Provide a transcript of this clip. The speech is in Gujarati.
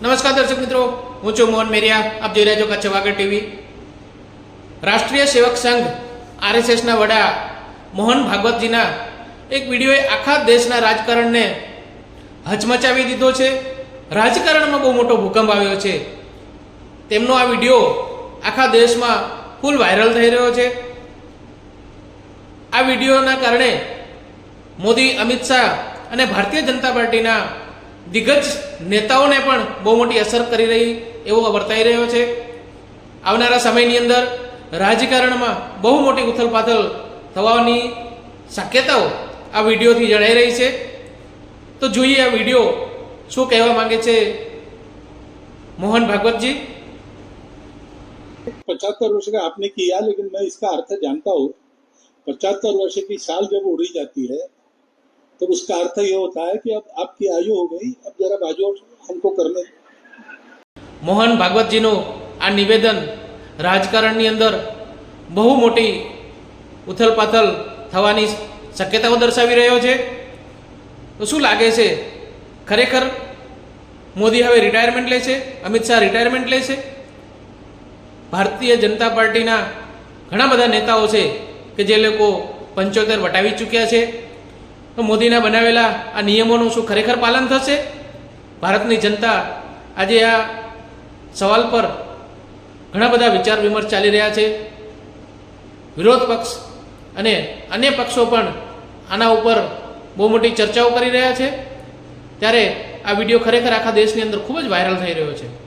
નમસ્કાર દર્શક મિત્રો, હું છું મોહન મેરિયા. આપ જોઈ રહ્યા છો કચ્છ વાગર ટીવી. રાષ્ટ્રીય સેવક સંઘ, આરએસએસના વડા મોહન ભાગવતજીના એક વિડીયોએ આખા દેશના રાજકારણને હચમચાવી દીધો છે. રાજકારણમાં બહુ મોટો ભૂકંપ આવ્યો છે. તેમનો આ વીડિયો આખા દેશમાં ફૂલ વાયરલ થઈ રહ્યો છે. આ વિડીયોના કારણે મોદી, અમિત શાહ અને ભારતીય જનતા પાર્ટીના દિગ્ગજ નેતાઓને પણ બહુ મોટી અસર કરી રહી એવો વર્તાઈ રહ્યો છે આવનારા સમયની અંદર રાજકારણમાં બહુ મોટી ઉથલપાથલ થવાની શક્યતાઓ આ વિડીયોથી જણાઈ રહી છે તો જોઈએ આ વિડીયો શું કહેવા માંગે છે મોહન ભાગવતજી पचहत्तर वर्ष का आपने किया लेकिन मैं इसका अर्थ जानता हूँ पचहत्तर वर्ष की साल जब उड़ी जाती है तो उसका अर्थ ये होता है कि अब आपकी आयु हो गई अब जरा बाजू हमको करने दो। મોહન ભાગવતજીનું આ નિવેદન રાજકારણની અંદર બહુ મોટી ઉથલપાથલ થવાની શક્યતાઓ દર્શાવી રહ્યો છે તો શું લાગે છે ખરેખર મોદી હવે રિટાયરમેન્ટ લે છે અમિત શાહ રિટાયરમેન્ટ લે છે ભારતીય જનતા પાર્ટીના ઘણા બધા નેતાઓ છે કે જે લોકો પંચોતેર વટાવી ચૂક્યા છે તો મોદીના બનાવેલા આ નિયમોનું શું ખરેખર પાલન થશે? ભારતની જનતા આજે આ સવાલ પર ઘણા બધા વિચાર વિમર્શ ચાલી રહ્યા છે. વિરોધ પક્ષ અને અન્ય પક્ષો પણ આના ઉપર બહુ મોટી ચર્ચાઓ કરી રહ્યા છે. ત્યારે આ વીડિયો ખરેખર આખા દેશની અંદર ખૂબ જ વાયરલ થઈ રહ્યો છે.